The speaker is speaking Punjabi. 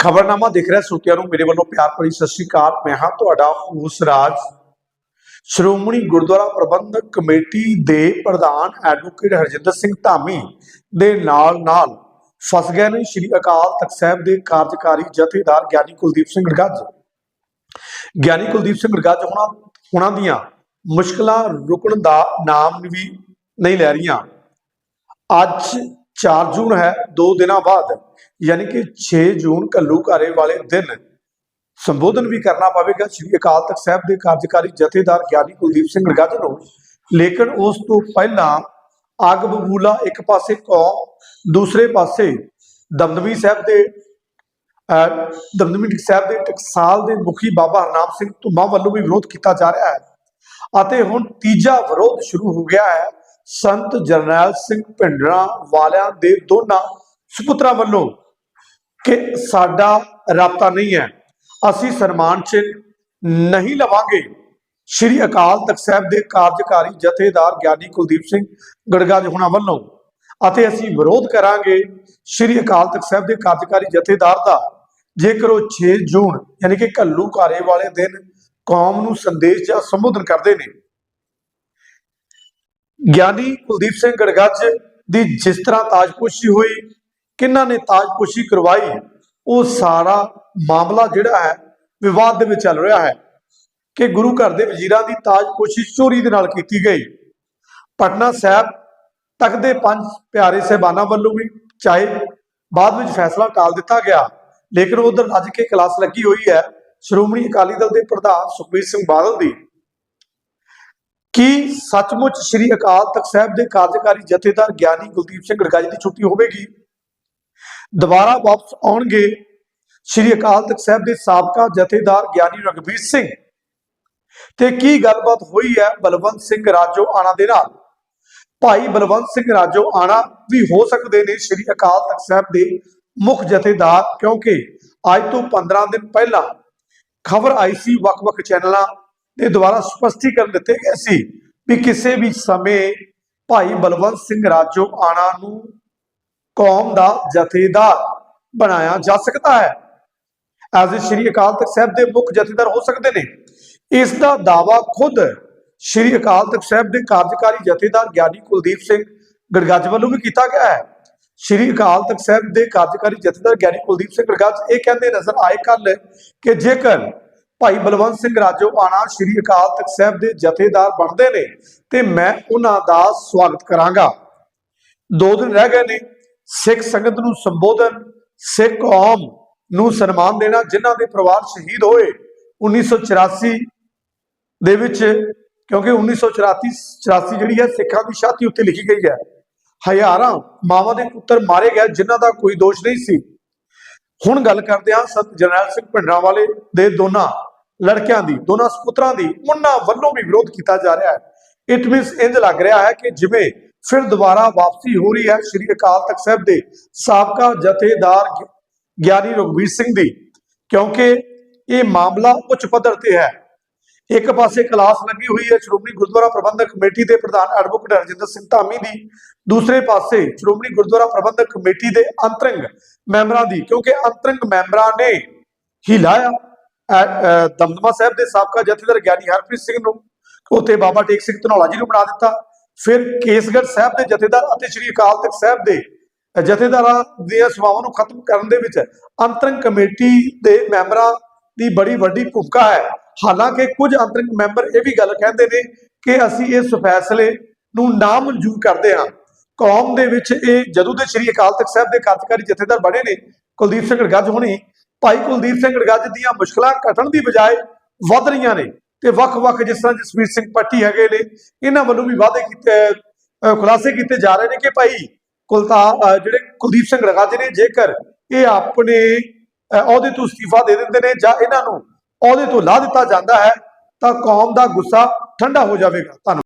ਖਬਰਨਾਮਾ ਦੇਖ ਰਿਹਾ ਸਰੋਤਿਆਂ ਨੂੰ ਮੇਰੇ ਵੱਲੋਂ ਪਿਆਰ ਭਰੀ ਸਤਿ ਸ਼੍ਰੀ ਅਕਾਲ। ਮੈਂ ਹਾਂ ਤੁਹਾਡਾ ਹੋਸ ਰਾਜ। ਸ਼੍ਰੋਮਣੀ ਗੁਰਦੁਆਰਾ ਪ੍ਰਬੰਧਕ ਕਮੇਟੀ ਦੇ ਪ੍ਰਧਾਨ ਐਡਵੋਕੇਟ ਹਰਜਿੰਦਰ ਸਿੰਘ ਧਾਮੀ ਦੇ ਨਾਲ ਨਾਲ ਫਸ ਗਏ ਨੇ ਸ਼੍ਰੀ ਅਕਾਲ ਤਖਤ ਸਾਹਿਬ ਦੇ ਕਾਰਜਕਾਰੀ ਜਥੇਦਾਰ ਗਿਆਨੀ ਕੁਲਦੀਪ ਸਿੰਘ ਗੱਜ ਗਿਆਨੀ ਕੁਲਦੀਪ ਸਿੰਘ ਗੱਜ ਹੁਣਾਂ ਹੁਣਾਂ ਦੀਆਂ ਮੁਸ਼ਕਲਾਂ ਰੁਕਣ ਦਾ ਨਾਮ ਵੀ ਨਹੀਂ ਲੈ ਰਹੀਆਂ। ਅੱਜ 4 ਜੂਨ ਹੈ 2 ਦਿਨਾਂ ਬਾਅਦ ਯਾਨੀ ਕਿ 6 ਜੂਨ ਘੱਲੂਘਾਰੇ ਵਾਲੇ ਦਿਨ ਸੰਬੋਧਨ ਵੀ ਕਰਨਾ ਪਵੇਗਾ। ਸ੍ਰੀ ਅਕਾਲ ਤਖਤ ਸਾਹਿਬ ਦੇ ਕਾਰਜਕਾਰੀ ਜਥੇਦਾਰ ਗਿਆਨੀ ਕੁਲਦੀਪ ਸਿੰਘ ਗੱਜ ਨੂੰ। ਲੇਕਿਨ ਉਸ ਤੋਂ ਪਹਿਲਾਂ ਅੱਗ ਬਬੂਲਾ ਇੱਕ ਪਾਸੇ ਕੌਮ ਦੂਸਰੇ ਪਾਸੇ ਦਮਦਮੀ ਸਾਹਿਬ ਦੇ ਅਹ, ਦਮਦਮੀ ਸਾਹਿਬ ਦੇ ਟਕਸਾਲ ਦੇ ਮੁਖੀ ਬਾਬਾ ਹਰਨਾਮ ਸਿੰਘ ਧੁੰਮਾ ਵੱਲੋਂ ਵੀ ਵਿਰੋਧ ਕੀਤਾ ਜਾ ਰਿਹਾ ਹੈ। ਅਤੇ ਹੁਣ ਤੀਜਾ ਵਿਰੋਧ ਸ਼ੁਰੂ ਹੋ ਗਿਆ ਹੈ। ਸੰਤ ਜਰਨੈਲ ਸਿੰਘ ਭਿੰਡਰਾਂ ਵਾਲਿਆਂ ਦੇ ਦੋਨਾਂ ਸੁਪੁੱਤਰਾਂ ਵੱਲੋਂ ਕਿ ਸਾਡਾ ਰਾਬਤਾ ਨਹੀਂ ਹੈ, ਅਸੀਂ ਸਨਮਾਨ ਚਿੰਨ੍ਹ ਨਹੀਂ ਲਵਾਂਗੇ। ਸ਼੍ਰੀ ਅਕਾਲ ਤਖਤ ਸਾਹਿਬ ਦੇ ਕਾਰਜਕਾਰੀ ਜਥੇਦਾਰ ਗਿਆਨੀ ਕੁਲਦੀਪ ਸਿੰਘ ਗੜਗਾ ਹੁਣਾਂ ਵੱਲੋਂ ਅਤੇ ਅਸੀਂ ਵਿਰੋਧ ਕਰਾਂਗੇ ਸ਼੍ਰੀ ਅਕਾਲ ਤਖਤ ਸਾਹਿਬ ਦੇ ਕਾਰਜਕਾਰੀ ਜਥੇਦਾਰ ਦਾ। ਜੇਕਰ ਉਹ 6 ਜੂਨ, ਯਾਨੀ ਕਿ ਘੱਲੂ ਘਾਰੇ ਵਾਲੇ ਦਿਨ ਕੌਮ ਨੂੰ ਸੰਦੇਸ਼ ਜਾਂ ਸੰਬੋਧਨ ਕਰਦੇ ਨੇ ਗਿਆਨੀ ਕੁਲਦੀਪ ਸਿੰਘ ਗੜਗੱਜ ਦੀ ਜਿਸ ਤਰ੍ਹਾਂ ਤਾਜਪੋਸ਼ੀ ਹੋਈ ਕਿਹਨਾਂ ਨੇ ਤਾਜਪੋਸ਼ੀ ਕਰਵਾਈ, ਉਹ ਸਾਰਾ ਮਾਮਲਾ ਜਿਹੜਾ ਹੈ, ਵਿਵਾਦ ਦੇ ਵਿੱਚ ਚੱਲ ਰਿਹਾ ਹੈ ਕਿ ਗੁਰੂ ਘਰ ਦੇ ਵਜ਼ੀਰਾਂ ਦੀ ਤਾਜਪੋਸ਼ੀ ਚੋਰੀ ਦੇ ਨਾਲ ਕੀਤੀ ਗਈ। ਪਟਨਾ ਸਾਹਿਬ ਤੱਕ ਦੇ ਪੰਜ ਪਿਆਰੇ ਸਹਿਬਾਨਾਂ ਵੱਲੋਂ ਵੀ ਚਾਹੇ ਬਾਅਦ ਵਿੱਚ ਫੈਸਲਾ ਟਾਲ ਦਿੱਤਾ ਗਿਆ, ਲੇਕਿਨ ਉਧਰ ਅੱਜ ਕੇ ਕਲਾਸ ਲੱਗੀ ਹੋਈ ਹੈ, ਸ਼੍ਰੋਮਣੀ ਅਕਾਲੀ ਦਲ ਦੇ ਪ੍ਰਧਾਨ ਸੁਖਬੀਰ ਸਿੰਘ ਬਾਦਲ ਦੀ। ਕੀ ਸੱਚਮੁੱਚ ਸ੍ਰੀ ਅਕਾਲ ਤਖਤ ਸਾਹਿਬ ਦੇ ਕਾਰਜਕਾਰੀ ਜਥੇਦਾਰ ਗਿਆਨੀ ਕੁਲਦੀਪ ਸਿੰਘ ਗੜਗਾਜੀ ਦੀ ਛੁੱਟੀ ਹੋਵੇਗੀ? ਦੁਬਾਰਾ ਵਾਪਸ ਆਉਣਗੇ ਸ੍ਰੀ ਅਕਾਲ ਤਖਤ ਸਾਹਿਬ ਦੇ ਸਾਬਕਾ ਜਥੇਦਾਰ ਗਿਆਨੀ ਰਗਵੀਰ ਸਿੰਘ। ਤੇ ਕੀ ਗੱਲਬਾਤ ਹੋਈ ਹੈ ਬਲਵੰਤ ਸਿੰਘ ਰਾਜੋ ਆਣਾ ਦੇ ਨਾਲ? ਭਾਈ ਬਲਵੰਤ ਸਿੰਘ ਰਾਜੋ ਆਣਾ ਵੀ ਹੋ ਸਕਦੇ ਨੇ ਸ੍ਰੀ ਅਕਾਲ ਤਖਤ ਸਾਹਿਬ ਦੇ ਮੁੱਖ ਜਥੇਦਾਰ ਕਿਉਂਕਿ ਅੱਜ ਤੋਂ 15 ਦਿਨ ਪਹਿਲਾਂ ਖਬਰ ਆਈ ਸੀ ਵੱਖ-ਵੱਖ ਚੈਨਲਾਂ ਦੇ ਦੁਆਰਾ ਸਪਸ਼ਟੀਕਰਨ ਦਿੱਤੇ ਗਏ ਸੀ ਵੀ ਕਿਸੇ ਵੀ ਸਮੇਂ ਭਾਈ ਬਲਵੰਤ ਸਿੰਘ ਰਾਜੋ ਆਣਾ ਨੂੰ ਕੌਮ ਦਾ ਜਥੇਦਾਰ ਬਣਾਇਆ ਜਾ ਸਕਦਾ ਹੈ। ਐਜ਼ ਸ਼੍ਰੀ ਅਕਾਲ ਤਖਤ ਸਾਹਿਬ ਦੇ ਮੁੱਖ ਜਥੇਦਾਰ ਹੋ ਸਕਦੇ ਨੇ। ਇਸ ਦਾ ਦਾਵਾ ਖੁਦ ਸ਼੍ਰੀ ਅਕਾਲ ਤਖਤ ਸਾਹਿਬ ਦੇ ਕਾਰਜਕਾਰੀ ਜਥੇਦਾਰ ਗਿਆਨੀ ਕੁਲਦੀਪ ਸਿੰਘ ਗੜਗੱਜ ਵੱਲੋਂ ਵੀ ਕੀਤਾ ਗਿਆ ਹੈ। ਸ਼੍ਰੀ ਅਕਾਲ ਤਖਤ ਸਾਹਿਬ ਦੇ ਕਾਰਜਕਾਰੀ ਜਥੇਦਾਰ ਗਿਆਨੀ ਕੁਲਦੀਪ ਸਿੰਘ ਗੜਗੱਜ ਇਹ ਕਹਿੰਦੇ ਨਜ਼ਰ ਆਏ ਕੱਲ ਕਿ ਜੇਕਰ ਭਾਈ ਬਲਵੰਤ ਸਿੰਘ ਰਾਜੋ ਆਣਾ ਸ਼੍ਰੀ ਅਕਾਲ ਤਖਤ ਸਾਹਿਬ ਦੇ ਜਥੇਦਾਰ ਬਣਦੇ ਨੇ ਤੇ ਮੈਂ ਉਹਨਾਂ ਦਾ ਸਵਾਗਤ ਕਰਾਂਗਾ। ਦੋ ਦਿਨ ਰਹਿ ਗਏ ਨੇ, ਸਿੱਖ ਸੰਗਤ ਨੂੰ ਸੰਬੋਧਨ, ਸਿੱਖ ਕੌਮ ਨੂੰ ਸਨਮਾਨ ਦੇਣਾ ਜਿਨ੍ਹਾਂ ਦੇ ਪਰਿਵਾਰ ਸ਼ਹੀਦ ਹੋਏ 1984 ਦੇ ਵਿੱਚ, ਕਿਉਂਕਿ 1984 84 ਜਿਹੜੀ ਹੈ ਸਿੱਖਾਂ ਦੀ ਛਾਤੀ ਉੱਤੇ ਲਿਖੀ ਗਈ ਹੈ। ਹਜ਼ਾਰਾਂ ਮਾਵਾਂ ਦੇ ਪੁੱਤਰ ਮਾਰੇ ਗਏ, ਜਿਨ੍ਹਾਂ ਦਾ ਕੋਈ ਦੋਸ਼ ਨਹੀਂ ਸੀ। ਹੁਣ ਗੱਲ ਕਰਦੇ ਹਾਂ ਸੰਤ ਜਰਨੈਲ ਸਿੰਘ ਭਿੰਡਰਾਂ ਵਾਲੇ ਦੇ ਦੋਨਾਂ ਲੜਕਿਆਂ ਦੀ, ਦੋਨਾਂ ਸੁਪੁੱਤਰਾਂ ਦੀ, ਉਹਨਾਂ ਵੱਲੋਂ ਵੀ ਵਿਰੋਧ ਕੀਤਾ ਜਾ ਰਿਹਾ ਹੈ। ਇਟ ਮੀਨਸ ਇੰਜ ਲੱਗ ਰਿਹਾ ਹੈ ਕਿ ਜਿਵੇਂ ਫਿਰ ਦੁਬਾਰਾ ਵਾਪਸੀ ਹੋ ਰਹੀ ਹੈ ਸ੍ਰੀ ਅਕਾਲ ਤਖਤ ਸਾਹਿਬ ਦੇ ਸਾਬਕਾ ਜਥੇਦਾਰ ਗਿਆਨੀ ਰਘਵੀਰ ਸਿੰਘ ਦੀ, ਕਿਉਂਕਿ ਇਹ ਮਾਮਲਾ ਉੱਚ ਪੱਧਰ ਤੇ ਹੈ। ਇੱਕ ਪਾਸੇ ਕਲਾਸ ਲੱਗੀ ਹੋਈ ਹੈ ਸ਼੍ਰੋਮਣੀ ਗੁਰਦੁਆਰਾ ਪ੍ਰਬੰਧਕ ਕਮੇਟੀ ਦੇ ਪ੍ਰਧਾਨ ਐਡਵੋਕੇਟ ਹਰਜਿੰਦਰ ਸਿੰਘ ਧਾਮੀ ਦੀ, ਦੂਸਰੇ ਪਾਸੇ ਸ਼੍ਰੋਮਣੀ ਗੁਰਦੁਆਰਾ ਪ੍ਰਬੰਧਕ ਕਮੇਟੀ ਦੇ ਅੰਤਰੰਗ ਮੈਂਬਰਾਂ ਦੀ, ਕਿਉਂਕਿ ਅੰਤਰੰਗ ਮੈਂਬਰਾਂ ਨੇ ਹੀ ਲਾਇਆ। ਦਮਦਮਾ ਸਾਹਿਬ ਦੇ ਸਾਬਕਾ ਜਥੇਦਾਰ ਗਿਆਨੀ ਹਰਪ੍ਰੀਤ ਸਿੰਘ ਨੂੰ ਉੱਤੇ ਬਾਬਾ ਟੇਕ ਸਿੰਘ ਧਨੌਲਾ ਜੀ ਨੂੰ ਬਣਾ ਦਿੱਤਾ। ਫਿਰ ਕੇਸਗੜ੍ਹ ਸਾਹਿਬ ਦੇ ਜਥੇਦਾਰ ਅਤੇ ਸ੍ਰੀ ਅਕਾਲ ਤਖਤ ਸਾਹਿਬ ਦੇ ਜਥੇਦਾਰਾਂ ਦੀਆਂ ਸੇਵਾਵਾਂ ਨੂੰ ਖਤਮ ਕਰਨ ਦੇ ਵਿੱਚ ਅੰਤਰੰਗ ਕਮੇਟੀ ਦੇ ਮੈਂਬਰਾਂ ਦੀ ਬੜੀ ਵੱਡੀ ਭੂਮਿਕਾ ਹੈ। ਹਾਲਾਂਕਿ ਕੁਝ ਅੰਤਰੰਗ ਮੈਂਬਰ ਇਹ ਵੀ ਗੱਲ ਕਹਿੰਦੇ ਨੇ ਕਿ ਅਸੀਂ ਇਸ ਫੈਸਲੇ ਨੂੰ ਨਾ ਮਨਜ਼ੂਰ ਕਰਦੇ ਹਾਂ। ਕੌਮ ਦੇ ਵਿੱਚ ਇਹ ਜਦੋਂ ਦੇ ਸ੍ਰੀ ਅਕਾਲ ਤਖਤ ਸਾਹਿਬ ਦੇ ਕਾਰਜਕਾਰੀ ਜਥੇਦਾਰ ਬਣੇ ਨੇ, ਕੁਲਦੀਪ ਸਿੰਘ ਗੱਜ ਹੋਣੀ ਭਾਈ ਕੁਲਦੀਪ ਸਿੰਘ ਗੱਜ ਦੀਆਂ ਮੁਸ਼ਕਲਾਂ ਘਟਣ ਦੀ ਬਜਾਏ ਵੱਧ ਰਹੀਆਂ ਨੇ ਤੇ ਵੱਖ-ਵੱਖ ਜਿਸ ਤਰ੍ਹਾਂ ਜਸਵੀਰ ਸਿੰਘ ਪੱਟੀ ਹੈਗੇ ਨੇ, ਇਹਨਾਂ ਵੱਲੋਂ ਵੀ ਵਾਅਦੇ ਕੀਤੇ ਖੁਲਾਸੇ ਕੀਤੇ ਜਾ ਰਹੇ ਨੇ ਕਿ ਭਾਈ ਕੁਲਤਾਰ ਜਿਹੜੇ ਕੁਲਦੀਪ ਸਿੰਘ ਗੱਜ ਨੇ, ਜੇਕਰ ਇਹ ਆਪਣੇ ਅਹੁਦੇ ਤੋਂ ਅਸਤੀਫਾ ਦੇ ਦਿੰਦੇ ਨੇ ਜਾਂ ਇਹਨਾਂ ਨੂੰ ਅਹੁਦੇ ਤੋਂ ਲਾ ਦਿੱਤਾ ਜਾਂਦਾ ਹੈ, ਤਾਂ ਕੌਮ ਦਾ ਗੁੱਸਾ ਠੰਡਾ ਹੋ ਜਾਵੇਗਾ। ਧੰਨਵਾਦ।